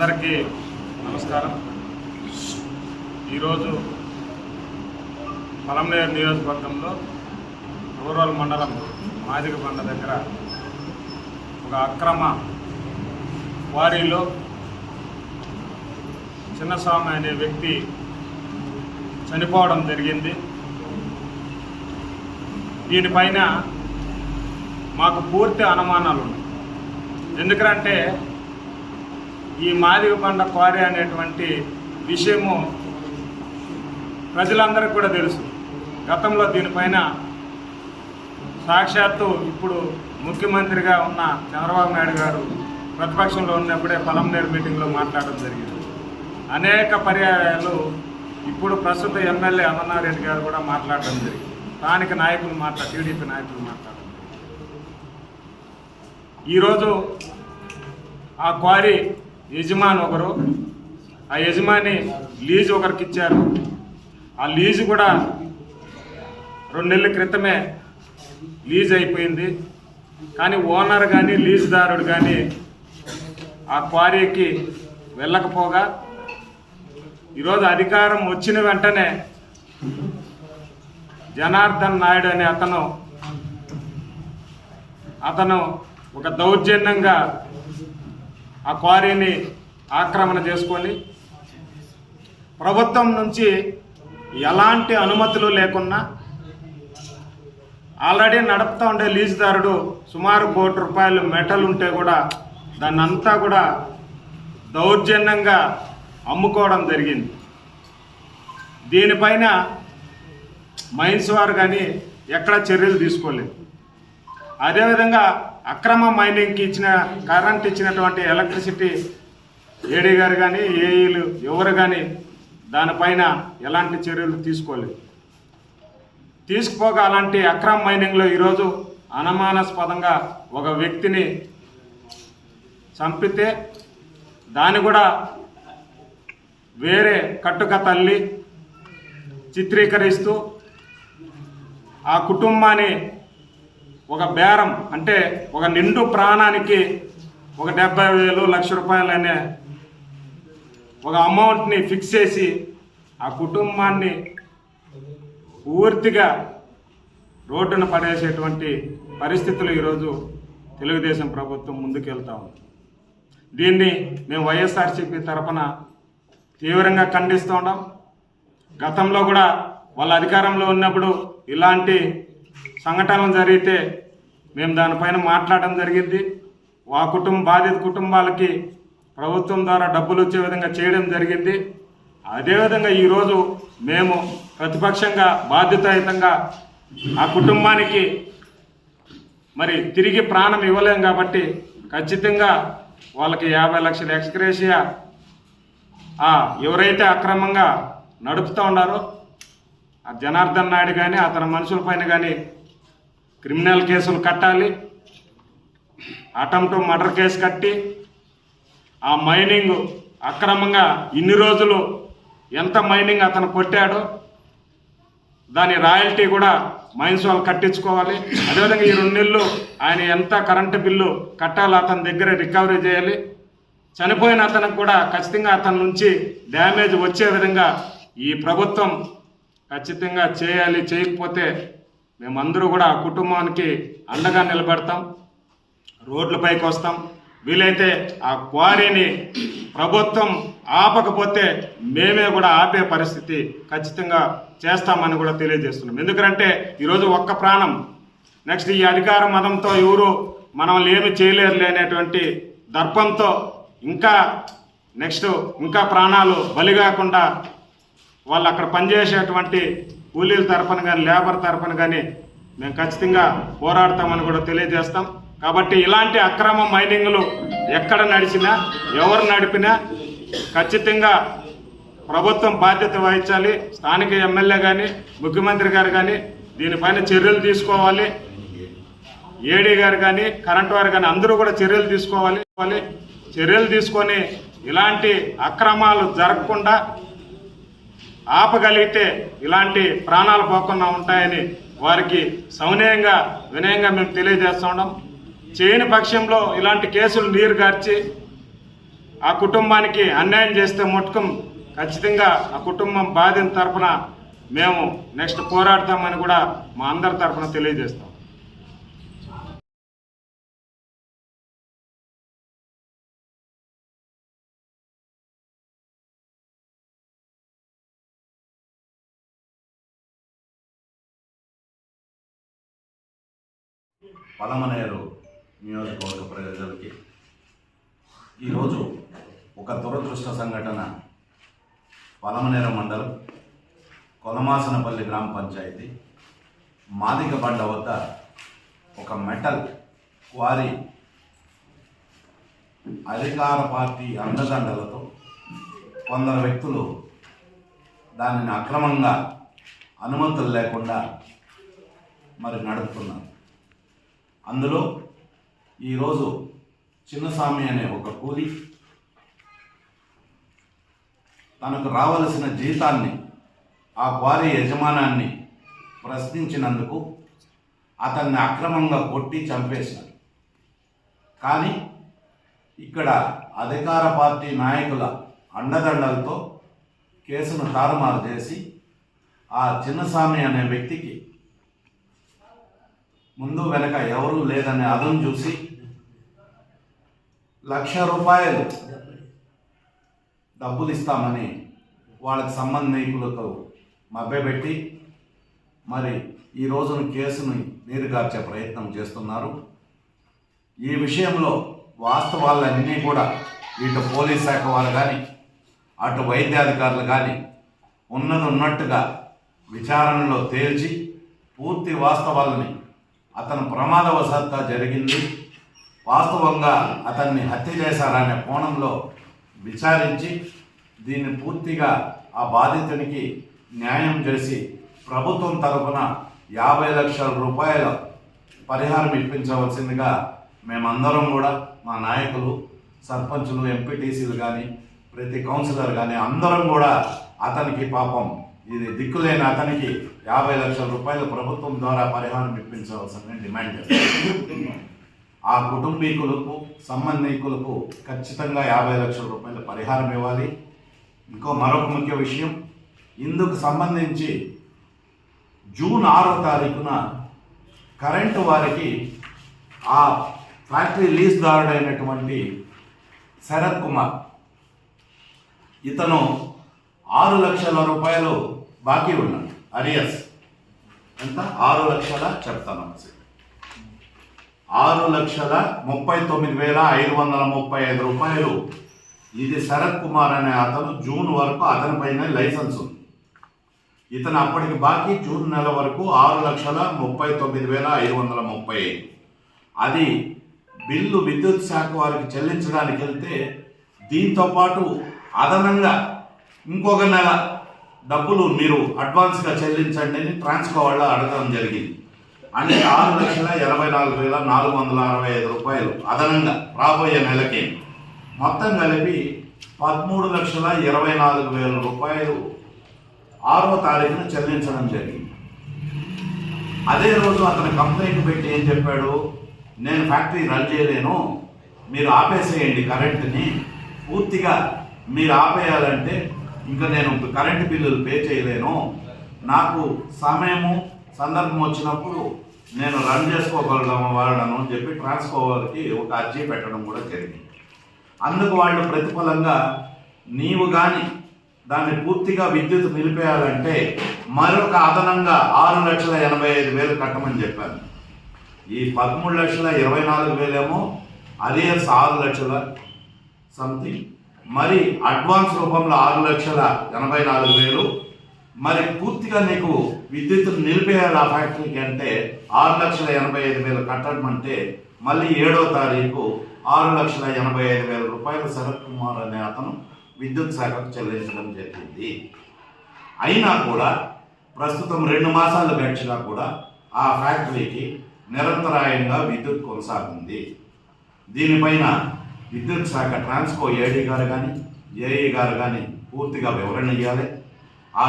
అందరికీ నమస్కారం. ఈరోజు పలంనేరు నియోజకవర్గంలో రూరల్ మండలం మాదిక బండ దగ్గర ఒక అక్రమ వారిలో చిన్నస్వామి అనే వ్యక్తి చనిపోవడం జరిగింది. దీనిపైన మాకు పూర్తి అనుమానాలు ఉన్నాయి ఎందుకంటే ఈ మాదిగబండ క్వారీ అనేటువంటి విషయము ప్రజలందరికీ కూడా తెలుసు. గతంలో దీనిపైన సాక్షాత్తు ఇప్పుడు ముఖ్యమంత్రిగా ఉన్న చంద్రబాబు నాయుడు గారు ప్రతిపక్షంలో ఉన్నప్పుడే పలంనేరు మీటింగ్లో మాట్లాడడం జరిగింది. అనేక పర్యాయాలు ఇప్పుడు ప్రస్తుత ఎమ్మెల్యే అమర్నారెడ్డి గారు కూడా మాట్లాడడం జరిగింది. స్థానిక నాయకులు మాట్లా టీడీపీ నాయకులు మాట్లాడడం ఈరోజు ఆ క్వారీ యజమాని ఒకరు. ఆ యజమాని లీజు ఒకరికి ఇచ్చారు ఆ లీజు కూడా రెండేళ్ళ క్రితమే లీజ్ అయిపోయింది. కానీ ఓనర్ కానీ లీజుదారుడు కానీ ఆ క్వారీకి వెళ్ళకపోగా ఈరోజు అధికారం వచ్చిన వెంటనే జనార్దన్ నాయుడు అనే అతను అతను ఒక దౌర్జన్యంగా ఆ క్వారీని ఆక్రమణ చేసుకొని ప్రభుత్వం నుంచి ఎలాంటి అనుమతులు లేకున్నా ఆల్రెడీ నడుపుతూ ఉండే లీజుదారుడు సుమారు కోటి రూపాయలు మెటల్ ఉంటే కూడా దాన్ని అంతా కూడా దౌర్జన్యంగా అమ్ముకోవడం జరిగింది. దీనిపైన మైన్స్ వారు కానీ ఎక్కడ చర్యలు తీసుకోలేదు. అదేవిధంగా అక్రమ మైనింగ్కి ఇచ్చిన కరెంట్ ఇచ్చినటువంటి ఎలక్ట్రిసిటీ ఏడీ గారు కానీ ఏఈలు ఎవరు కానీ దానిపైన ఎలాంటి చర్యలు తీసుకోలేదు. తీసుకుపోగా అలాంటి అక్రమ మైనింగ్లో ఈరోజు అనుమానాస్పదంగా ఒక వ్యక్తిని చంపితే దాన్ని కూడా వేరే కట్టుక తల్లి చిత్రీకరిస్తూ ఆ కుటుంబాన్ని ఒక బేరం అంటే ఒక నిండు ప్రాణానికి ఒక డెబ్బై వేలు లక్ష రూపాయలు అనే ఒక అమౌంట్ని ఫిక్స్ చేసి ఆ కుటుంబాన్ని పూర్తిగా రోడ్డున పడేసేటువంటి పరిస్థితులు ఈరోజు తెలుగుదేశం ప్రభుత్వం ముందుకెళ్తా ఉంది. దీన్ని మేము వైఎస్ఆర్సీపీ తరఫున తీవ్రంగా ఖండిస్తూ ఉన్నాం. గతంలో కూడా వాళ్ళ అధికారంలో ఉన్నప్పుడు ఇలాంటి సంఘటనలు జరిగితే మేము దానిపైన మాట్లాడడం జరిగింది. ఆ కుటుంబ బాధిత కుటుంబాలకి ప్రభుత్వం ద్వారా డబ్బులు వచ్చే విధంగా చేయడం జరిగింది. అదేవిధంగా ఈరోజు మేము ప్రతిపక్షంగా బాధ్యతాయుతంగా ఆ కుటుంబానికి మరి తిరిగి ప్రాణం ఇవ్వలేం కాబట్టి ఖచ్చితంగా వాళ్ళకి యాభై లక్షల ఎక్స్గ్రేషియా ఎవరైతే అక్రమంగా నడుపుతూ ఉన్నారో ఆ జనార్దన్ నాయుడు కానీ అతని మనుషులపైన కానీ క్రిమినల్ కేసులు కట్టాలి. అటెంప్ట్ మర్డర్ కేసు కట్టి ఆ మైనింగ్ అక్రమంగా ఇన్ని రోజులు ఎంత మైనింగ్ అతను కొట్టాడో దాని రాయల్టీ కూడా మైన్స్ వాళ్ళు కట్టించుకోవాలి. అదేవిధంగా ఈ రెండు నెలలు ఆయన ఎంత కరెంటు బిల్లు కట్టాలో అతని దగ్గర రికవరీ చేయాలి. చనిపోయిన అతనికి కూడా ఖచ్చితంగా అతని నుంచి డ్యామేజ్ వచ్చే విధంగా ఈ ప్రభుత్వం ఖచ్చితంగా చేయాలి చేయకపోతే మేమందరూ కూడా ఆ కుటుంబానికి అండగా నిలబడతాం రోడ్లపైకి వస్తాం. వీలైతే ఆ క్వారీని ప్రభుత్వం ఆపకపోతే మేమే కూడా ఆపే పరిస్థితి ఖచ్చితంగా చేస్తామని కూడా తెలియజేస్తున్నాం. ఎందుకంటే ఈరోజు ఒక్క ప్రాణం. నెక్స్ట్ ఈ అధికార మతంతో ఎవరు మనల్ని ఏమి చేయలేరులే అనేటువంటి దర్పంతో ఇంకా నెక్స్ట్ ఇంకా ప్రాణాలు బలి కాకుండా వాళ్ళు అక్కడ పనిచేసేటువంటి కూలీల తరఫున కానీ లేబర్ తరఫున కానీ మేము ఖచ్చితంగా పోరాడతామని కూడా తెలియజేస్తాం. కాబట్టి ఇలాంటి అక్రమ మైనింగ్లు ఎక్కడ నడిచినా ఎవరు నడిపినా ఖచ్చితంగా ప్రభుత్వం బాధ్యత వహించాలి. స్థానిక ఎమ్మెల్యే కానీ ముఖ్యమంత్రి గారు కానీ దీనిపైన చర్యలు తీసుకోవాలి. ఏడీ గారు కానీ కరెంట్ వారు కానీ అందరూ కూడా చర్యలు తీసుకోవాలి. చర్యలు తీసుకొని ఇలాంటి అక్రమాలు జరగకుండా ఆపగలిగితే ఇలాంటి ప్రాణాలు పోకుండా ఉంటాయని వారికి సౌనీయంగా వినయంగా మేము తెలియజేస్తుండం చేయని పక్షంలో ఇలాంటి కేసులు నీరు గార్చి ఆ కుటుంబానికి అన్యాయం చేస్తే ముట్టుకం ఖచ్చితంగా ఆ కుటుంబం బాధిన తరపున మేము నెక్స్ట్ పోరాడతామని కూడా మా అందరి తరఫున తెలియజేస్తాం. పలమనేరు నియోజకవర్గ ప్రజలకి ఈరోజు ఒక దురదృష్ట సంఘటన. పలమనేరు మండలం కొలమాసనపల్లి గ్రామ పంచాయతీ. మాదిగ బండ వద్ద ఒక మెటల్ క్వారీ అధికార పార్టీ అండదండలతో కొందరు వ్యక్తులు దానిని అక్రమంగా అనుమతులు లేకుండా మరి నడుపుతున్నారు. అందులో ఈరోజు చిన్నస్వామి అనే ఒక కూలి తనకు రావలసిన జీతాన్ని ఆ క్వారీ యజమానాన్ని ప్రశ్నించినందుకు అతన్ని అక్రమంగా కొట్టి చంపేశారు. కానీ ఇక్కడ అధికార పార్టీ నాయకుల అండదండలతో కేసును తారుమారు చేసి ఆ చిన్నస్వామి అనే వ్యక్తికి ముందు వెనక ఎవరు లేదనే అదం చూసి లక్ష రూపాయలు డబ్బులు ఇస్తామని వాళ్ళకి సంబంధికులతో మభ్యపెట్టి మరి ఈ రోజున కేసును నీరుగార్చే ప్రయత్నం చేస్తున్నారు. ఈ విషయంలో వాస్తవాలన్నీ కూడా ఇటు పోలీస్ శాఖ వారు కానీ అటు వైద్యాధికారులు కానీ ఉన్నది ఉన్నట్టుగా విచారణలో తేల్చి పూర్తి వాస్తవాలని అతను ప్రమాదవశాత్త జరిగింది. వాస్తవంగా అతన్ని హత్య చేశారనే కోణంలో విచారించి దీన్ని పూర్తిగా ఆ బాధితునికి న్యాయం చేసి ప్రభుత్వం తరఫున యాభై లక్షల రూపాయల పరిహారం ఇప్పించవలసిందిగా మేమందరం కూడా మా నాయకులు సర్పంచులు ఎంపీటీసీలు కానీ ప్రతి కౌన్సిలర్ కానీ అందరం కూడా అతనికి పాపం ఇది దిక్కులేని అతనికి యాభై లక్షల రూపాయలు ప్రభుత్వం ద్వారా పరిహారం ఇప్పించవలసిందని డిమాండ్ ఆ కుటుంబీకులకు సంబంధికులకు ఖచ్చితంగా యాభై లక్షల రూపాయల పరిహారం ఇవ్వాలి. ఇంకో మరొక ముఖ్య విషయం ఇందుకు సంబంధించి జూన్ ఆరో తారీఖున కరెంటు వారికి ఆ ఫ్యాక్టరీ లీజ్దారుడైనటువంటి శరత్ కుమార్ ఇతను ఆరు లక్షల రూపాయలు బాకీ ఉన్నాయి అరియర్స్ ఎంత? ఆరు లక్షల చెప్తాను. ఆరు లక్షల ముప్పై తొమ్మిది వేల ఐదు వందల ముప్పై ఐదు రూపాయలు. ఇది శరత్ కుమార్ అనే అతను జూన్ వరకు అతని పైన లైసెన్స్ ఉంది. ఇతను అప్పటికి బాకీ జూన్ నెల వరకు ఆరు లక్షల ముప్పై తొమ్మిది వేల ఐదు వందల ముప్పై ఐదు. అది బిల్లు విద్యుత్ శాఖ వారికి చెల్లించడానికి వెళ్తే దీంతో పాటు అదనంగా ఇంకొక నెల డబ్బులు మీరు అడ్వాన్స్గా చెల్లించండి అని ట్రాన్స్కో వాళ్ళ అడగడం జరిగింది. అంటే ఆరు లక్షల ఎనభై నాలుగు వేల నాలుగు వందల అరవై ఐదు రూపాయలు అదనంగా రాబోయే నెలకి. మొత్తం కలిపి పదమూడు లక్షల ఇరవై నాలుగు వేల రూపాయలు ఆరో తారీఖున చెల్లించడం జరిగింది. అదే రోజు అతను కంప్లైంట్ పెట్టి ఏం చెప్పాడు? నేను ఫ్యాక్టరీ రన్ చేయలేను మీరు ఆపేసేయండి కరెంటుని పూర్తిగా మీరు ఆపేయాలంటే ఇంకా నేను కరెంటు బిల్లులు పే చేయలేను. నాకు సమయము సందర్భం వచ్చినప్పుడు నేను రన్ చేసుకోగలను వాడను అని చెప్పి ట్రాన్స్కోవర్కి ఒక అర్జీ పెట్టడం కూడా జరిగింది. అందుకు వాళ్ళు ప్రతిఫలంగా నీవు కానీ దాన్ని పూర్తిగా విద్యుత్ నిలిపేయాలంటే మరొక అదనంగా ఆరు లక్షల ఎనభై ఐదు వేలు కట్టమని చెప్పాను. ఈ పదమూడు లక్షల ఇరవై నాలుగు వేలేమో అరియర్స్ ఆరు లక్షల సంథింగ్ మరి అడ్వాన్స్ రూపంలో ఆరు లక్షల ఎనభై నాలుగు వేలు. మరి పూర్తిగా నీకు విద్యుత్ నిలిపేయాలి ఆ ఫ్యాక్టరీకి అంటే ఆరు లక్షల ఎనభై ఐదు వేలు కట్టడం అంటే మళ్ళీ ఏడో తారీఖు ఆరు లక్షల ఎనభై ఐదు వేల రూపాయలు శరత్ కుమార్ అనే అతను విద్యుత్ శాఖకు చెల్లించడం జరిగింది. అయినా కూడా ప్రస్తుతం రెండు మాసాలు గడిచినా కూడా ఆ ఫ్యాక్టరీకి నిరంతరాయంగా విద్యుత్ కొనసాగింది. దీనిపైన విద్యుత్ శాఖ ట్రాన్స్కో ఏడీ గారు కానీ ఏఈ గారు కానీ పూర్తిగా వివరణ ఇవ్వాలి ఆ